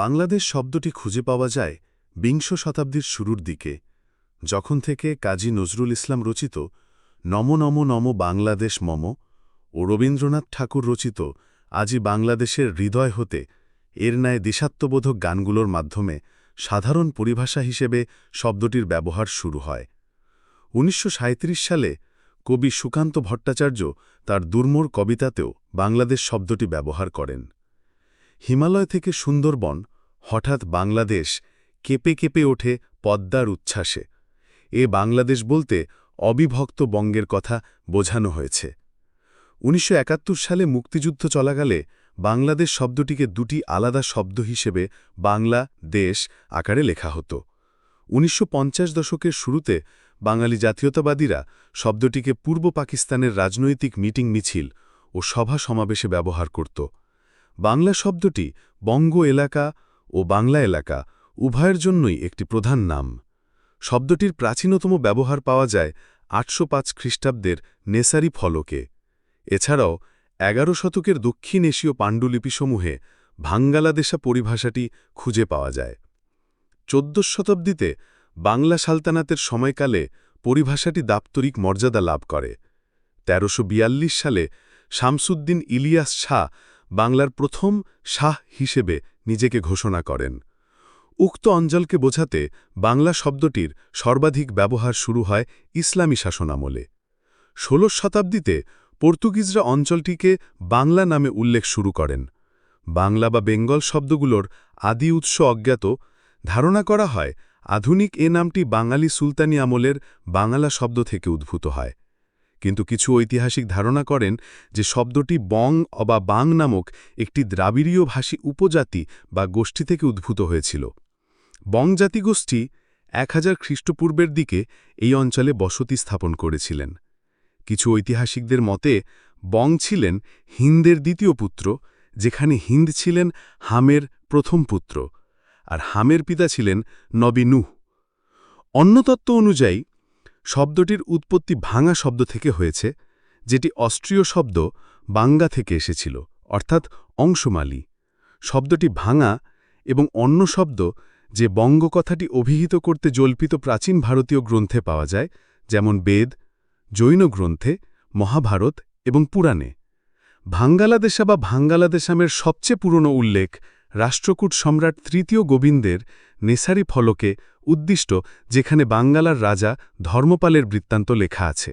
বাংলাদেশ শব্দটি খুঁজে পাওয়া যায় বিংশ শতাব্দীর শুরুর দিকে, যখন থেকে কাজী নজরুল ইসলাম রচিত নম নম নম বাংলাদেশ মম ও রবীন্দ্রনাথ ঠাকুর রচিত আজি বাংলাদেশের হৃদয় হতে এর ন্যায় দেশাত্মবোধক গানগুলোর মাধ্যমে সাধারণ পরিভাষা হিসেবে শব্দটির ব্যবহার শুরু হয়। উনিশশো সালে কবি সুকান্ত ভট্টাচার্য তার দুর্মোর কবিতাতেও বাংলাদেশ শব্দটি ব্যবহার করেন। হিমালয় থেকে সুন্দরবন হঠাৎ বাংলাদেশ কেঁপে কেঁপে ওঠে পদ্মার উচ্ছ্বাসে। এ বাংলাদেশ বলতে অবিভক্ত বঙ্গের কথা বোঝানো হয়েছে। উনিশশো একাত্তর সালে মুক্তিযুদ্ধ চলাকালে বাংলাদেশ শব্দটিকে দুটি আলাদা শব্দ হিসেবে বাংলা, দেশ আকারে লেখা হতো। উনিশশো দশকের শুরুতে বাঙালি জাতীয়তাবাদীরা শব্দটিকে পূর্ব পাকিস্তানের রাজনৈতিক মিটিং মিছিল ও সভা সমাবেশে ব্যবহার করত। বাংলা শব্দটি বঙ্গ এলাকা ও বাংলা এলাকা উভয়ের জন্যই একটি প্রধান নাম। শব্দটির প্রাচীনতম ব্যবহার পাওয়া যায় আটশো পাঁচ খ্রিস্টাব্দের নেসারি ফলকে। এছাড়াও এগারো শতকের দক্ষিণ এশীয় পাণ্ডুলিপিসমূহে ভাঙ্গালাদেশা পরিভাষাটি খুঁজে পাওয়া যায়। চোদ্দশ শতাব্দীতে বাংলা সালতানাতের সময়কালে পরিভাষাটি দাপ্তরিক মর্যাদা লাভ করে। তেরোশো সালে শামসুদ্দিন ইলিয়াস শাহ বাংলার প্রথম শাহ হিসেবে নিজেকে ঘোষণা করেন। উক্ত অঞ্চলকে বোঝাতে বাংলা শব্দটির সর্বাধিক ব্যবহার শুরু হয় ইসলামী শাসনামলে। ষোলশ শতাব্দীতে পর্তুগিজরা অঞ্চলটিকে বাংলা নামে উল্লেখ শুরু করেন। বাংলা বা বেঙ্গল শব্দগুলোর আদি উৎস অজ্ঞাত। ধারণা করা হয়, আধুনিক এ নামটি বাঙালি সুলতানি আমলের বাংলা শব্দ থেকে উদ্ভূত হয়। কিন্তু কিছু ঐতিহাসিক ধারণা করেন যে শব্দটি বং অবা বাং নামক একটি দ্রাবিড়ীয় ভাষী উপজাতি বা গোষ্ঠী থেকে উদ্ভূত হয়েছিল। বং জাতিগোষ্ঠী এক হাজার খ্রিস্টপূর্বের দিকে এই অঞ্চলে বসতি স্থাপন করেছিলেন। কিছু ঐতিহাসিকদের মতে, বং ছিলেন হিন্দের দ্বিতীয় পুত্র, যেখানে হিন্দ ছিলেন হামের প্রথম পুত্র, আর হামের পিতা ছিলেন নবী নুহ। অন্য তত্ত্ব অনুযায়ী শব্দটির উৎপত্তি ভাঙা শব্দ থেকে হয়েছে, যেটি অস্ট্রীয় শব্দ বাঙ্গা থেকে এসেছিল, অর্থাৎ অংশমালী। শব্দটি ভাঙা এবং অন্য শব্দ যে বঙ্গ কথাটি অভিহিত করতে জল্পিত প্রাচীন ভারতীয় গ্রন্থে পাওয়া যায়, যেমন বেদ, জৈন গ্রন্থে, মহাভারত এবং পুরাণে। ভাঙ্গালাদেশা বা ভাঙ্গালাদেশামের সবচেয়ে পুরনো উল্লেখ রাষ্ট্রকূট সম্রাট তৃতীয় গোবিন্দের নেসারি ফলকে উদ্দিষ্ট যেখানে বাঙ্গালার রাজা ধর্মপালের বৃত্তান্ত লেখা আছে।